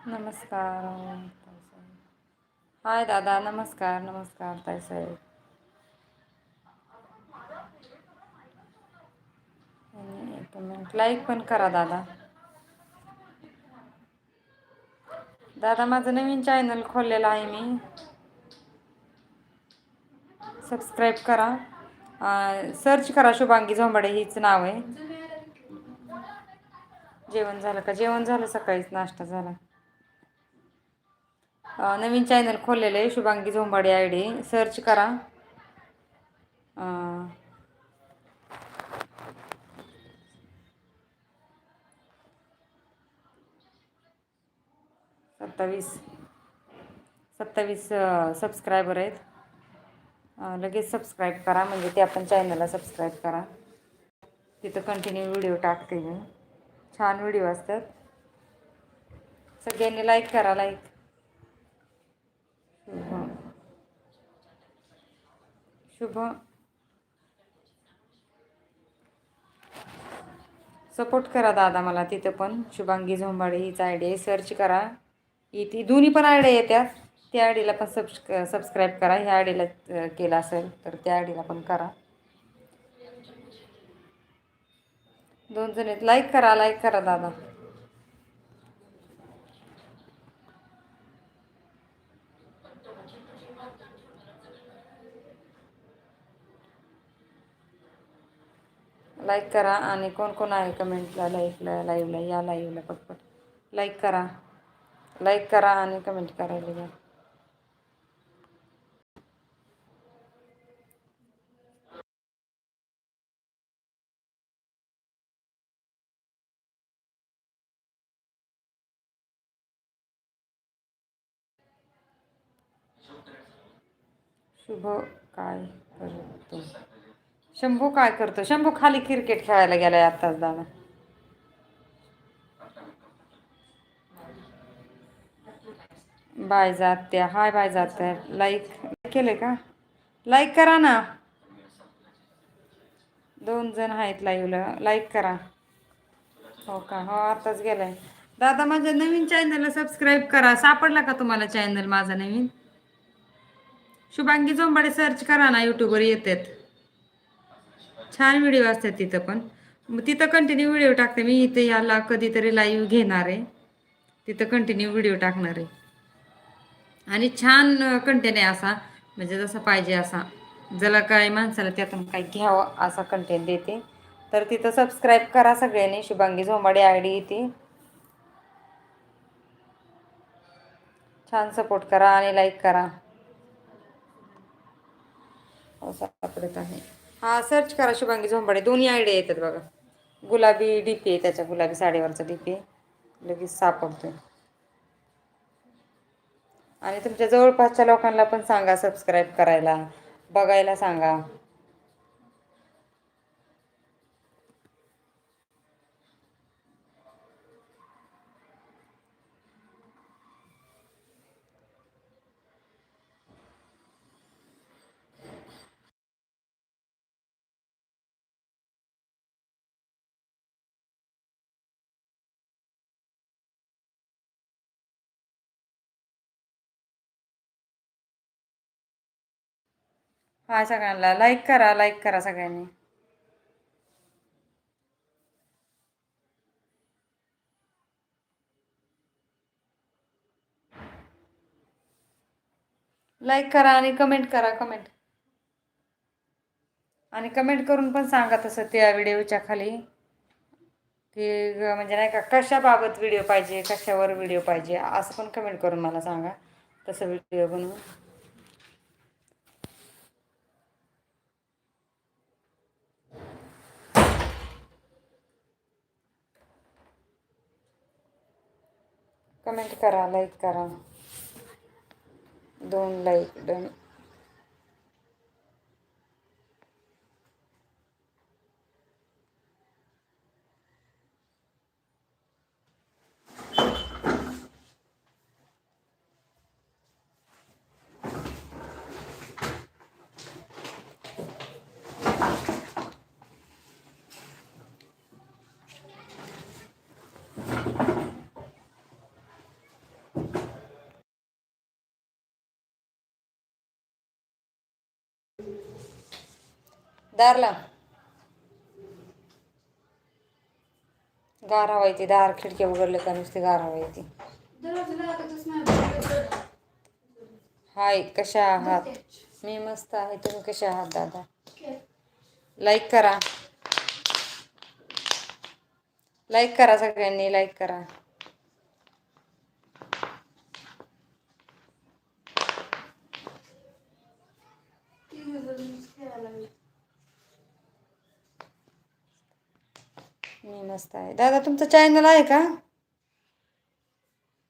नमस्कार हाय दादा नमस्कार नमस्कार ताईसाहेब एक मिनिट लाईक पण करा दादा. दादा माझं नवीन चॅनल खोललेलं आहे मी. सबस्क्राईब करा. सर्च करा शुभांगी झोंबाडे हीच नाव आहे. जेवण झालं का? जेवण झालं सकाळीच नाश्ता झाला. नवीन चॅनल खोललेलं आहे Shubhangi Zombade I D search करा. सत्तावीस. सत्तावीस सबस्क्रायबर आहेत. लगेच सबस्क्राईब करा म्हणजे ते आपण चॅनलला सबस्क्राईब करा. तिथं कंटिन्यू व्हिडिओ टाकते मी. छान व्हिडिओ असतात. सगळ्यांनी लाईक करा लाईक शुभ सपोर्ट करा दादा मला तिथं पण. शुभांगी झोंबाडे हीच आय डी आहे. सर्च करा. ती दोन्ही पण आयडिया येतात त्या आयडीला पण सबस् सबस्क्राईब करा. ह्या आयडीला केला असेल तर त्या आयडीला पण करा. दोन जण आहेत. लाईक करा लाईक करा दादा. लाईक करा आणि कोण कोण आहे कमेंटला लाईकला लाईव्हला या लाईव्हला पटपट. लाईक करा. लाईक करा आणि कमेंट करायला घ्या शुभ काय करतो? शंभू काय करतो? शंभू खाली क्रिकेट खेळायला गेलाय आत्ताच दादा. बाय जात्या. हाय बाय जात्या. लाईक केले का? लाईक करा ना. दोन जण आहेत लाईव्हला लाईक करा. हो का? हो आताच गेलाय. दादा माझ्या नवीन चॅनलला सबस्क्राईब करा. सापडला का तुम्हाला चॅनल माझा नवीन? शुभांगी जोंबाडे सर्च करा ना यूट्यूबवर येतात. छान व्हिडिओ असतात तिथं पण. मग तिथं कंटिन्यू व्हिडिओ टाकते. मी इथे याला कधीतरी लाईव्ह घेणार आहे. तिथं कंटिन्यू व्हिडिओ टाकणार आहे. आणि छान कंटेंट आहे असा. म्हणजे जसं पाहिजे असा. ज्याला काय माणसाला त्यातून काय घ्यावं असा कंटेंट देते. तर तिथं सबस्क्राईब करा सगळ्यांनी. शुभांगी झोंबाडे आय डी येते छान सपोर्ट करा आणि लाईक करा. हो सापडत आहे. हा सर्च करा शुभांगी झोंबाडे. दोन्ही आयडिया येतात बघा. गुलाबी डीपी आहे त्याच्या गुलाबी साडीवरचा डीपी लगेच सापडतोय. आणि तुमच्या जवळपासच्या लोकांना पण सांगा सबस्क्राईब करायला. बघायला सांगा. हा सगळ्यांना. लाईक करा लाईक करा सगळ्यांनी. लाईक करा आणि कमेंट करा कमेंट आणि कमेंट करून पण सांगा तसं त्या व्हिडिओच्या खाली. की ग- म्हणजे नाही का कशाबाबत व्हिडिओ पाहिजे कशावर व्हिडिओ पाहिजे असं पण कमेंट करून मला सांगा. तसं व्हिडिओ बनवून. कमेंट करा लाईक करा. दोन लाईक दोन दार लाव गार हवा येते दार खिडकी उघडले का नुसती गार हवा येते हाय कशा आहात? मी मस्त आहे तुम्ही कशा आहात दादा? लाईक करा. लाईक करा सगळ्यांनी लाईक करा मी मस्त आहे दादा तुमचं चॅनल आहे का?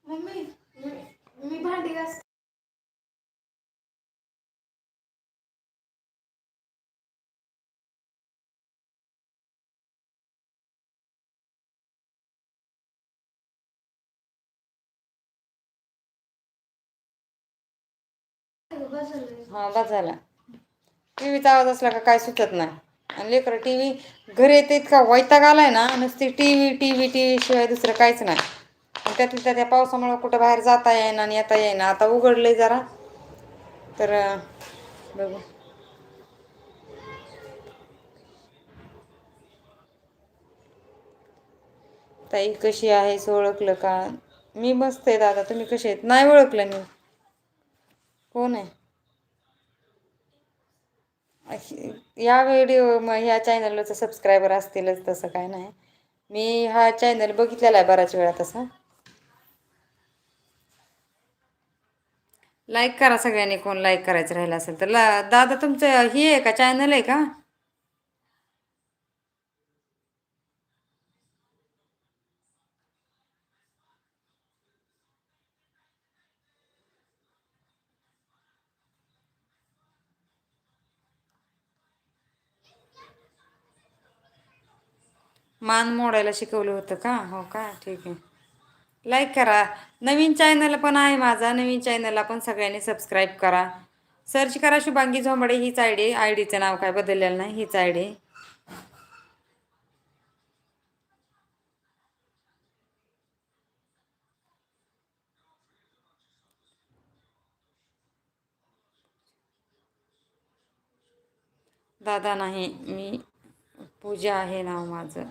मम्मी मी- मी भांडी घास बसवलंय. हा बस झाला. टी व्हीचा आवाज असला का काय सुचत नाही. आणि लेकरं टी व्ही घरी येते इतका वैताग आलाय ना नुसती T V T V T V शिवाय दुसरं काहीच नाही. आणि त्यातल्या त्या त्या पावसामुळं कुठं बाहेर जाता येईना आणि येता येईना. आता उघडलंय जरा. तर बघू. ताई कशी आहेस ओळखलं का? मी मस्त आहे दादा. तुम्ही कसे आहेत? नाही ओळखलं मी. कोण आहे? या व्हिडिओ मग ह्या चॅनलचं सबस्क्रायबर असतीलच तसं काय नाही. मी हा चॅनल बघितलेला आहे बऱ्याच वेळा तसा. लाईक करा सगळ्यांनी कोण लाईक करायचं राहिलं असेल तर. ला दादा तुमचं हे आहे का? चॅनल आहे का? मान मोडायला शिकवलं होतं का? हो का? ठीक आहे. लाईक करा. नवीन चॅनल पण आहे माझा. नवीन चॅनलला पण सगळ्यांनी सबस्क्राईब करा. सर्च करा शुभांगी झोंबडे. हीच आय डी आय डीचं नाव काय बदललेलं नाही. हीच आय डी दादा नाही. मी पूजा आहे नाव माझं.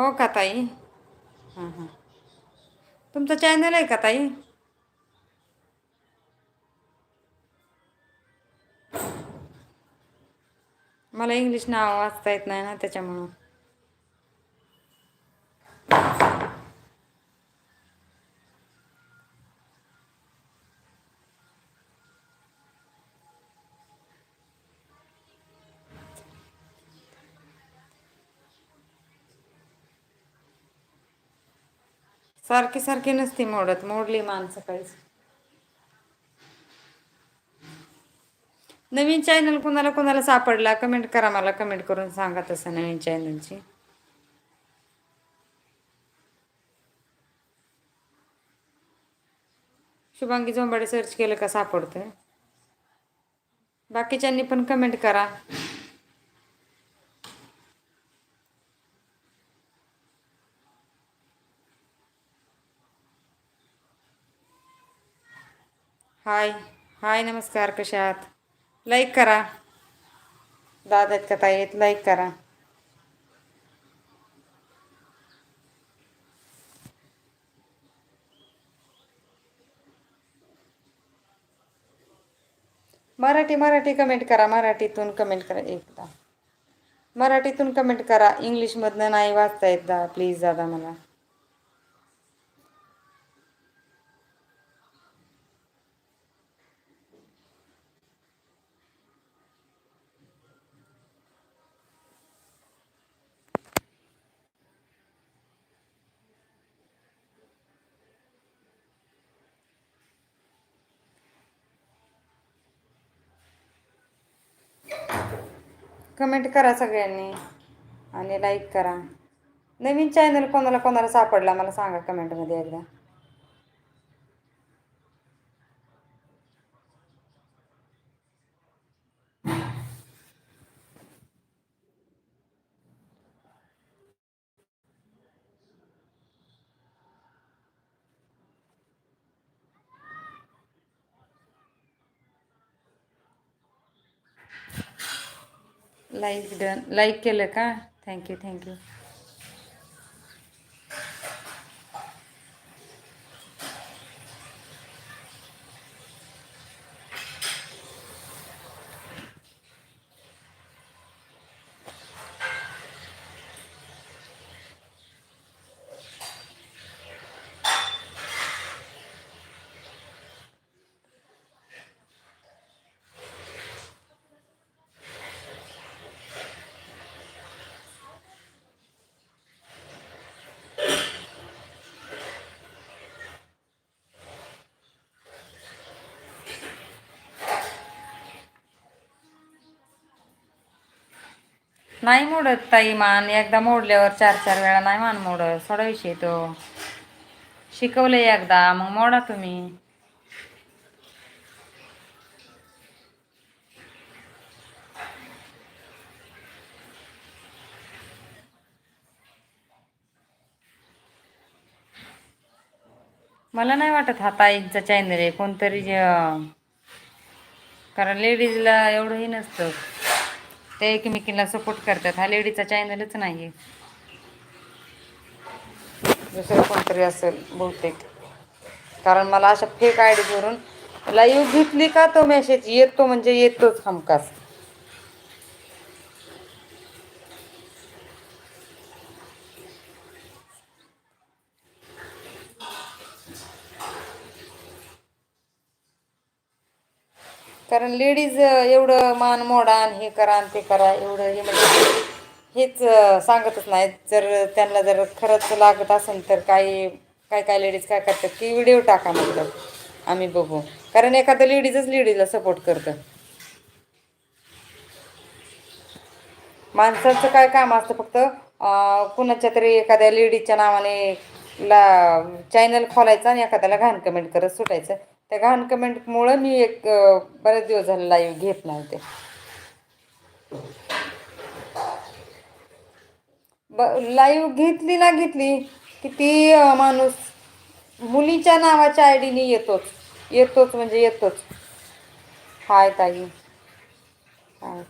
हो का ताई? हां हां. तुमचं चॅनल आहे का ताई? मला इंग्लिश नाव वाचता येत नाही ना त्याच्यामुळं. सारखी सारखी नसती मोडत मोडली माणसं काहीच नवीन चॅनल कोणाला कोणाला सापडला कमेंट करा मला कमेंट करून सांगा तसं नवीन चॅनलची शुभांगी झोंबाडे सर्च केलं का सापडतं बाकीच्यांनी पण कमेंट करा. हाय हाय नमस्कार कशा आहात? लाईक करा. दादा आहेत का ताई? आहेत लाईक करा. मराठी मराठी कमेंट करा. मराठीतून कमेंट करा एकदा. मराठीतून कमेंट करा. इंग्लिशमधनं नाही वाचता येत दा प्लीज दादा मला. कमेंट करा सगळ्यांनी आणि लाईक करा. नवीन चॅनल कोणाला कोणाला सापडला मला सांगा कमेंटमध्ये एकदा. लाईक डन लाईक केलं का? थँक्यू थँक्यू नाही मोडत ताई मान. एकदा मोडल्यावर चार चार वेळा नाही मान मोडत. थोडा विषय तो. शिकवले एकदा. मग मोडा तुम्ही. मला नाही वाटत हा ताईंचा चॅनल आहे. कोणतरी जे- कारण लेडीजला एवढंही नसतं. ते एकमेकींना सपोर्ट करतात. हा लेडीचा चॅनलच नाही आहे दुसरं कोणतरी असेल बहुतेक. कारण मला अशा फेक आय करून लाईव्ह घेतली का तो मेसेज येतो म्हणजे येतोच हमखास. कारण लेडीज एवढं मान मोडा आणि हे करा आणि ते करा एवढं हे म्हणजे हेच सांगतच नाहीत. जर त्यांना जर खरंच लागत असेल तर काही काय काय लेडीज काय करतात की व्हिडिओ टाका म्हटलं. आम्ही बघू. कारण एखादं लेडीजच लेडीजला सपोर्ट करतं. माणसाचं काय काम असतं फक्त कुणाच्या तरी एखाद्या लेडीजच्या नावाने ला चॅनल खोलायचं आणि एखाद्याला घाण कमेंट करत सुटायचं. त्या घाण कमेंटमुळं मी एक बरेच दिवस झाले लाईव्ह घेत नव्हते ब लाईव्ह घेतली ना घेतली की ती माणूस मुलीच्या नावाच्या आय डीने येतोच. येतोच म्हणजे येतोच. हाय ताई. हाय.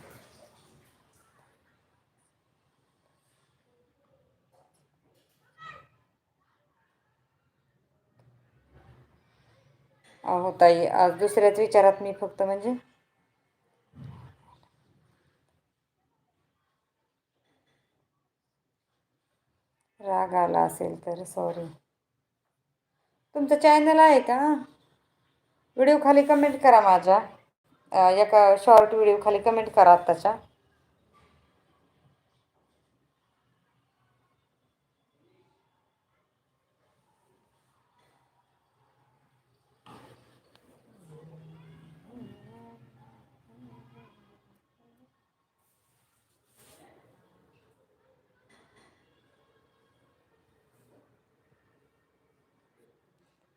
अहो ताई आज दुसऱ्याच विचारात मी फक्त म्हणजे? राग आला असेल तर सॉरी तुमचं चॅनल आहे का? व्हिडिओ खाली कमेंट करा माझ्या. एका शॉर्ट व्हिडिओ खाली कमेंट करा आत्ताच्या.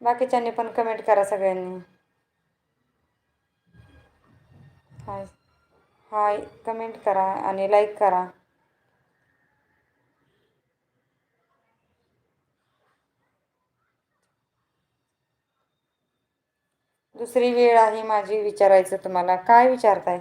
बाकीच्यांनी पण कमेंट करा सगळ्यांनी. हाय. हाय कमेंट करा आणि लाईक करा. दुसरी वेळ आहे माझी विचारायचं तुम्हाला. काय विचारताय?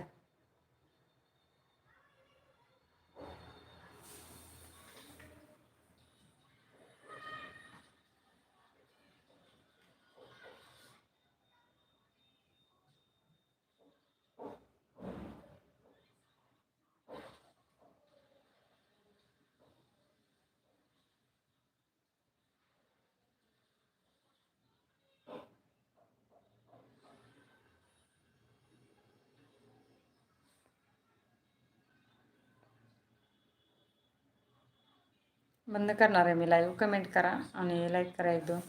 बंद करणार आहे मी लाईव्ह कमेंट करा आणि लाईक करा एक दोन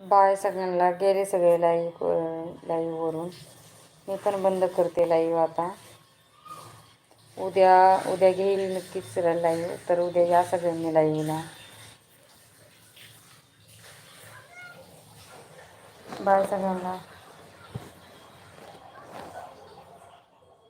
बाय सगळ्यांना गेले सगळे लाईव्ह लाईव्हवरून मी पण बंद करते लाईव्ह आता. उद्या उद्या घेईल नक्कीच लाईव्ह तर उद्या या सगळ्यांनी लाईव्हला बाय सगळ्यांना.